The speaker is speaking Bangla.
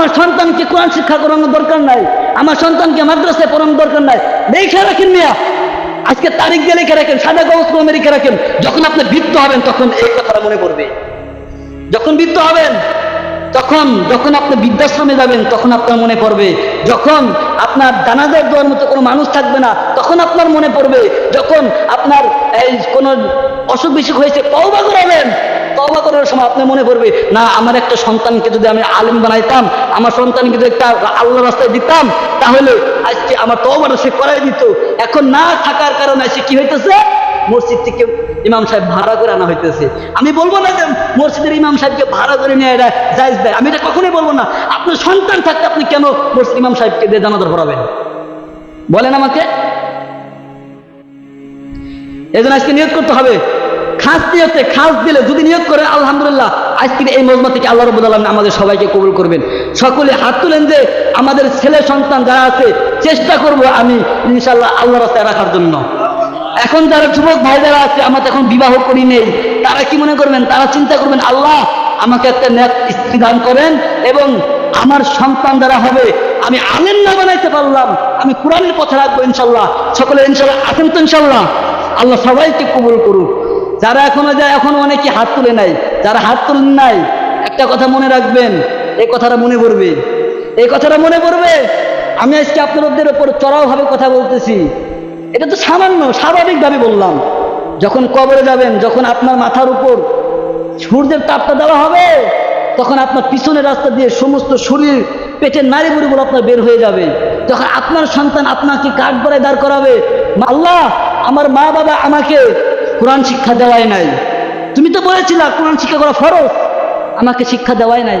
আমার সন্তানকে কোরআন শিক্ষা করানোর দরকার নাই, আমার সন্তানকে মাদ্রাসায় পড়ানোর দরকার নাই। দেখে রাখেন মিয়া, আজকে তারিখ দিয়ে লিখে রাখেন, সাদা কাগজ কলমে লিখে রাখেন, যখন আপনি বৃত্ত হবেন তখন এই কথাটা মনে পড়বে। যখন বৃদ্ধ হবেন, তখন, যখন আপনি বৃদ্ধাশ্রমে যাবেন, তখন আপনার মনে পড়বে। যখন আপনার জানাজার দেওয়ার মতো কোনো মানুষ থাকবে না, তখন আপনার মনে পড়বে। যখন আপনার এই কোনো অসুখ বিসুখ হয়েছে, তওবা করাবেন। তওবা করার সময় আপনার মনে পড়বে না, আমার একটা সন্তানকে যদি আমি আলিম বানাইতাম, আমার সন্তানকে যদি একটা আল্লাহ রাস্তায় দিতাম, তাহলে আজকে আমার তওবাটা সে করাই দিত। এখন না থাকার কারণে সে কি হইতেছে? মসজিদ থেকে ইমাম সাহেব ভাড়া করে আনা হইতেছে। আমি বলব না যে মসজিদের ইমাম সাহেবকে ভাড়া করে নিয়ে এটা জায়জ দেয়। আমি এটা কখনোই বলব না। আপনার সন্তান থাকতে আপনি কেন মসজিদ ইমাম সাহেবকে দিয়ে জানাজার পড়াবেন বলেন আমাকে। এই জন্য আজকে নিয়োগ করতে হবে। খাস নিয়তে খাস দিলে যদি নিয়োগ করে, আলহামদুলিল্লাহ আজকে এই মজমা থেকে আল্লাহ রবুল আলম আমাদের সবাইকে কবুল করবেন। সকলে হাত তুলেন যে আমাদের ছেলে সন্তান যারা আছে, চেষ্টা করব আমি ইনশাল্লাহ আল্লাহ রাস্তায় রাখার জন্য। এখন যারা যুবক ভাই যারা আছে, আমার এখন বিবাহ করি নেই। তারা কি মনে করবেন? তারা চিন্তা করবেন, আল্লাহ আমাকে একটা ন্যাক স্ত্রী দান করেন এবং আমার সন্তান যারা হবে, আমি আলেন না বানাইতে পারলাম। আমি কোরআনের পথে রাখব ইনশাল্লাহ সকলে ইনশাল্লাহ আছেন তো ইনশাল্লাহ আল্লাহ সবাইকে কবুল করুক। যারা এখনও যায়, এখন অনেকে হাত তুলে নাই যারা হাত তুলেন নাই, একটা কথা মনে রাখবেন, এই কথাটা মনে পড়বে। এই কথাটা মনে পড়বে? আমি আজকে আপনাদের ওপর চড়াওভাবে কথা বলতেছি। এটা তো সামান্য, স্বাভাবিকভাবে বললাম। যখন কবরে যাবেন, যখন আপনার মাথার উপর সূর্যের তাপটা দেওয়া হবে, তখন আপনার পিছনের রাস্তা দিয়ে সমস্ত শরীর, পেটের নারী বুড়িগুলো আপনার বের হয়ে যাবে। তখন আপনার সন্তান আপনাকে কাঠ গড়ায় দাঁড় করাবে আল্লাহ, আমার মা বাবা আমাকে কোরআন শিক্ষা দেওয়াই নাই। তুমি তো বলেছিলা কোরআন শিক্ষা করা ফরজ। আমাকে শিক্ষা দেওয়াই নাই।